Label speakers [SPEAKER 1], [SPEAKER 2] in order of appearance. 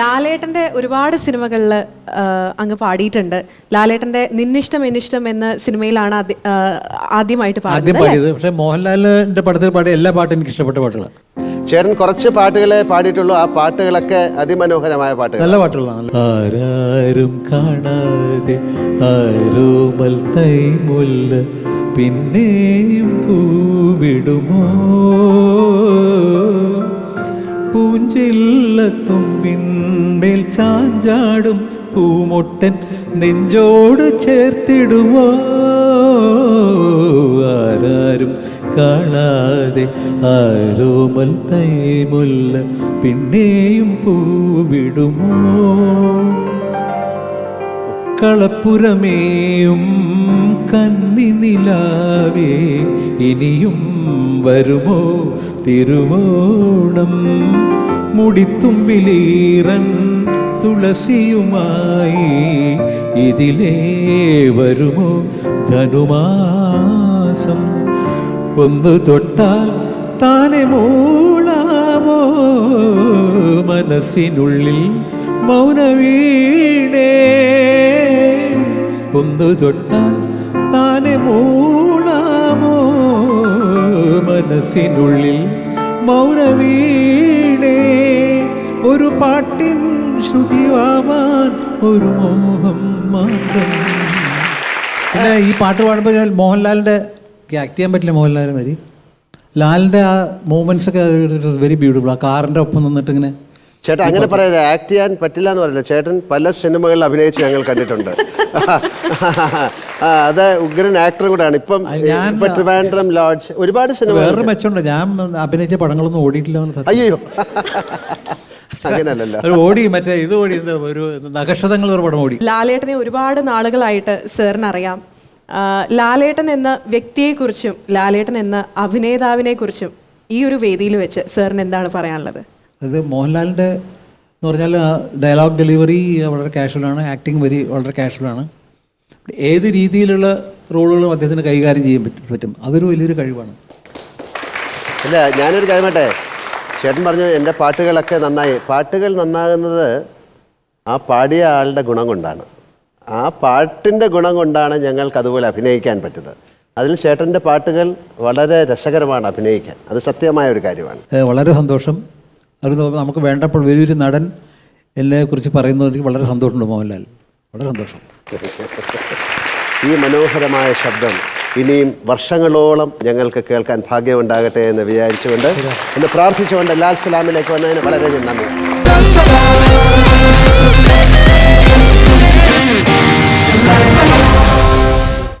[SPEAKER 1] ലാലേട്ടന്റെ ഒരുപാട് സിനിമകളിൽ അങ്ങ് പാടിയിട്ടുണ്ട്. ലാലേട്ടന്റെ നിന്നിഷ്ടം എന്നിഷ്ടം എന്ന സിനിമയിലാണ് ആദ്യമായിട്ട്
[SPEAKER 2] ആദ്യം പാടിയത്. പക്ഷേ മോഹൻലാലിന്റെ പടത്തിൽ പാടിയ എല്ലാ പാട്ടും എനിക്ക് ഇഷ്ടപ്പെട്ട പാട്ടുകളാണ്.
[SPEAKER 3] ചേരൻ കുറച്ച് പാട്ടുകളെ പാടിയിട്ടുള്ളൂ. ആ പാട്ടുകളൊക്കെ അതിമനോഹരമായ പാട്ടുകൾ
[SPEAKER 2] നല്ല പാട്ടുകളാണ് ആരാരും കാണാതെ ആരോമൽ തൈമുല്ല പിന്നെയും പൂവിടുമോ? പൂഞ്ചില്ലത്തുമ്പിന്മേൽ ചാഞ്ചാടും പൂമൊട്ടൻ നെഞ്ചോട് ചേർത്തിടുമോ? ആരാരും കാണാതെ ആരോമൽ തൈമുല്ല പിന്നെയും പൂവിടുമോ? കളപ്പുറമേയും കന്നി നിലാവേ ഇനിയും വരുമോ തിരുവോണം? മുടിത്തുമ്പിലീറൻ തുളസിയുമായി ഇതിലേ വരുമോ ധനുമാസം? ഒന്ന് തൊട്ടാൽ താനെ മൂളാമോ? മനസ്സിനുള്ളിൽ മൗനവീണേ. ഒന്ന് തൊട്ടാൽ താനെ മൂളാമോ? മനസ്സിനുള്ളിൽ മൗനവീണേ. ഒരു പാട്ടിൻ ശ്രുതിവാവാൻ ഒരു മോഹം മാത്രം. പിന്നെ ഈ പാട്ട് പാടുമ്പോൾ ഞാൻ മോഹൻലാലിന്റെ ആക്ട് ചെയ്യാൻ പറ്റില്ല മോഹൻലാലിനെ മതി ലാലിന്റെ ആ മൂമെന്റ്സ് ഒക്കെ വെരി ബ്യൂട്ടിഫുൾ ആ കാറിന്റെ ഒപ്പം നിന്നിട്ട് ഇങ്ങനെ
[SPEAKER 3] ചേട്ടൻ അങ്ങനെ പറയാതെ ആക്ട് ചെയ്യാൻ പറ്റില്ല എന്ന് പറയില്ല? ചേട്ടൻ പല സിനിമകളിൽ അഭിനയിച്ച് ഞങ്ങൾ കണ്ടിട്ടുണ്ട്. അത് ഉഗ്രൻ ആക്ടറും കൂടെയാണ്. ഇപ്പം ട്രിവാൻഡ്രം ലോഡ്ജ് ഒരുപാട് സിനിമ
[SPEAKER 2] വേറെ മെച്ചമുണ്ട്. ഞാൻ അഭിനയിച്ച പടങ്ങളൊന്നും ഓടിയിട്ടില്ല.
[SPEAKER 3] അയ്യോ. അങ്ങനല്ലല്ലോ.
[SPEAKER 2] ഒരു ഓടി മറ്റേ ഇത് ഓടി ഇത് ഒരു നക്ഷതങ്ങൾ ഒരു പടം ഓടി.
[SPEAKER 1] ലാലേട്ടനെ ഒരുപാട് നാളുകളായിട്ട് സാറിന് അറിയാം ലാലേട്ടൻ എന്ന വ്യക്തിയെക്കുറിച്ചും ലാലേട്ടൻ എന്ന അഭിനേതാവിനെ കുറിച്ചും ഈ ഒരു വേദിയിൽ വെച്ച് സാറിന് എന്താണ് പറയാനുള്ളത്?
[SPEAKER 2] അത് മോഹൻലാലിന്റെ എന്ന് പറഞ്ഞാൽ ഡയലോഗ് ഡെലിവറി വളരെ കാഷ്വലാണ് ആക്ടിങ് വരി വളരെ കാഷ്വലാണ് ഏത് രീതിയിലുള്ള റോളുകളും അദ്ദേഹത്തിന് കൈകാര്യം ചെയ്യാൻ പറ്റും പറ്റും. അതൊരു വലിയൊരു കഴിവാണ്.
[SPEAKER 3] അല്ല ഞാനൊരു കാര്യമാട്ടെ ചേട്ടൻ പറഞ്ഞു എന്റെ പാട്ടുകളൊക്കെ നന്നായി. പാട്ടുകൾ നന്നാകുന്നത് ആ പാടിയ ആളുടെ ഗുണം കൊണ്ടാണ്. ആ പാട്ടിന്റെ ഗുണം കൊണ്ടാണ് ഞങ്ങൾക്ക് അതുപോലെ അഭിനയിക്കാൻ പറ്റുന്നത്. അതിൽ ചേട്ടന്റെ പാട്ടുകൾ വളരെ രസകരമാണ് അഭിനയിക്കാൻ. അത് സത്യമായ ഒരു കാര്യമാണ്.
[SPEAKER 2] വളരെ സന്തോഷം. അത് നമുക്ക് വേണ്ടപ്പോൾ വലിയൊരു നടൻ എന്നെ കുറിച്ച് പറയുന്നത് വളരെ സന്തോഷമുണ്ട് മോഹൻലാൽ. വളരെ സന്തോഷം.
[SPEAKER 3] ഈ മനോഹരമായ ശബ്ദം ഇനിയും വർഷങ്ങളോളം ഞങ്ങൾക്ക് കേൾക്കാൻ ഭാഗ്യമുണ്ടാകട്ടെ എന്ന് വിചാരിച്ചുകൊണ്ട് എന്ന് പ്രാർത്ഥിച്ചുകൊണ്ട് ലാൽ സലാമിലേക്ക് വന്നതിന് വളരെ നന്ദി.